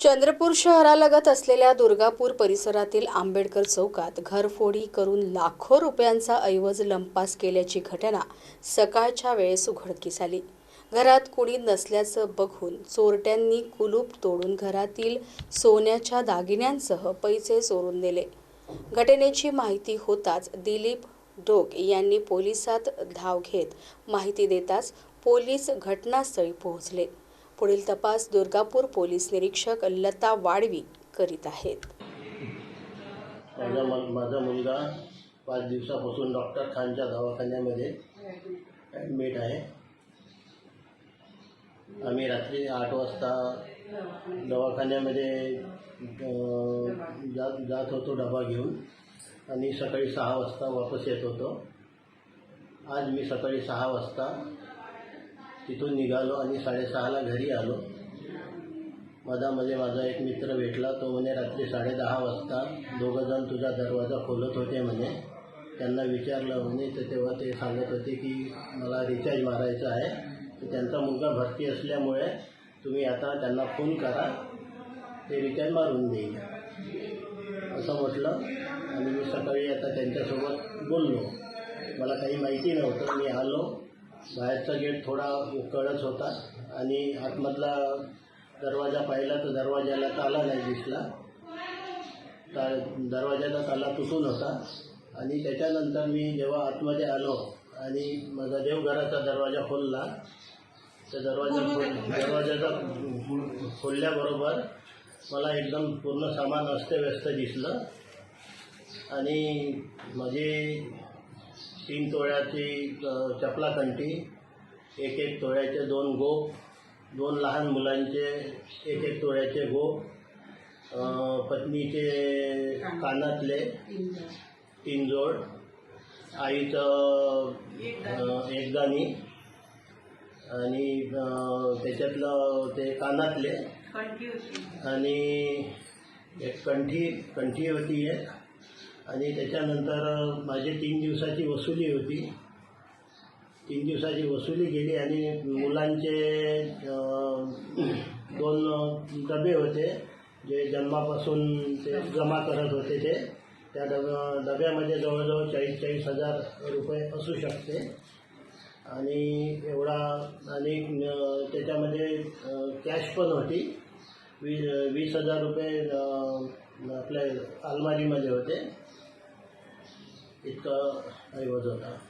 चंद्रपूर शहरालगत असलेल्या दुर्गापूर परिसरातील आंबेडकर चौकात घरफोडी करून लाखो रुपयांचा ऐवज लंपास केल्याची घटना सकाळच्या वेळेस उघडकीस आली. घरात कुणी नसल्याचं बघून चोरट्यांनी कुलूप तोडून घरातील सोन्याच्या दागिन्यांसह पैसे चोरून नेले. घटनेची माहिती होताच दिलीप डोक यांनी पोलिसात धाव घेत माहिती देताच पोलीस घटनास्थळी पोहोचले. पुढील तपास दुर्गापूर पोलीस निरीक्षक लता वाडवी करीत आहेत. माझा माझा मुलगा पाच दिवसापासून डॉक्टर खानच्या दवाखान्यामध्ये ॲडमिट आहे. आम्ही रात्री आठ वाजता दवाखान्यामध्ये जात जात होतो डबा घेऊन आणि सकाळी सहा वाजता वापस येत होतो. आज मी सकाळी सहा वाजता तिथून निघालो आणि साडेसहाला घरी आलो. मधामध्ये म्हणजे माझा एक मित्र भेटला. तो म्हणे रात्री साडेदहा वाजता दोघंजण तुझा दरवाजा खोलत होते म्हणे. त्यांना विचारलं म्हणे तर तेव्हा ते सांगत होते की मला रिचार्ज मारायचा आहे. तर त्यांचा मुलगा भरती असल्यामुळे तुम्ही आता त्यांना फोन करा. ते रिचार्ज मारून देईल. असं म्हटलं. आणि मी सकाळी आता त्यांच्यासोबत बोललो. मला काही माहिती नव्हतं. मी आलो. बाहेरचा गेट थोडा कळत होता आणि आतमधला दरवाजा पाहिला तर दरवाजाला ताला नाही दिसला. ता दरवाजाचा ताला तुटून होता. आणि त्याच्यानंतर मी जेव्हा आतमध्ये आलो आणि माझा देवघराचा दरवाजा खोलला तर दरवाजा खोल दरवाजाचा खोलल्याबरोबर मला एकदम पूर्ण सामान अस्तव्यस्त दिसलं. आणि माझी तीन तोळ्याची अ, चपलाकंठी एक एक तोळ्याचे दोन गोप दोन लहान मुलांचे एक एक तोळ्याचे गोप पत्नीचे कानातले तीन जोड आईचं एक गाणी आणि त्याच्यातलं ते कानातले आणि एक कंठी कंठी होती एक. आणि त्याच्यानंतर माझी तीन दिवसाची वसुली होती. तीन दिवसाची वसुली गेली आणि मुलांचे दोन डबे होते. जे जन्मापासून ते जमा करत होते ते. त्या डब डब्यामध्ये जवळजवळ चाळीस चाळीस हजार रुपये असू शकते. आणि एवढा आणि त्याच्यामध्ये कॅश पण होती. वी वीस हजार रुपये आपल्या अलमारीमध्ये होते. इतका ऐवज होता.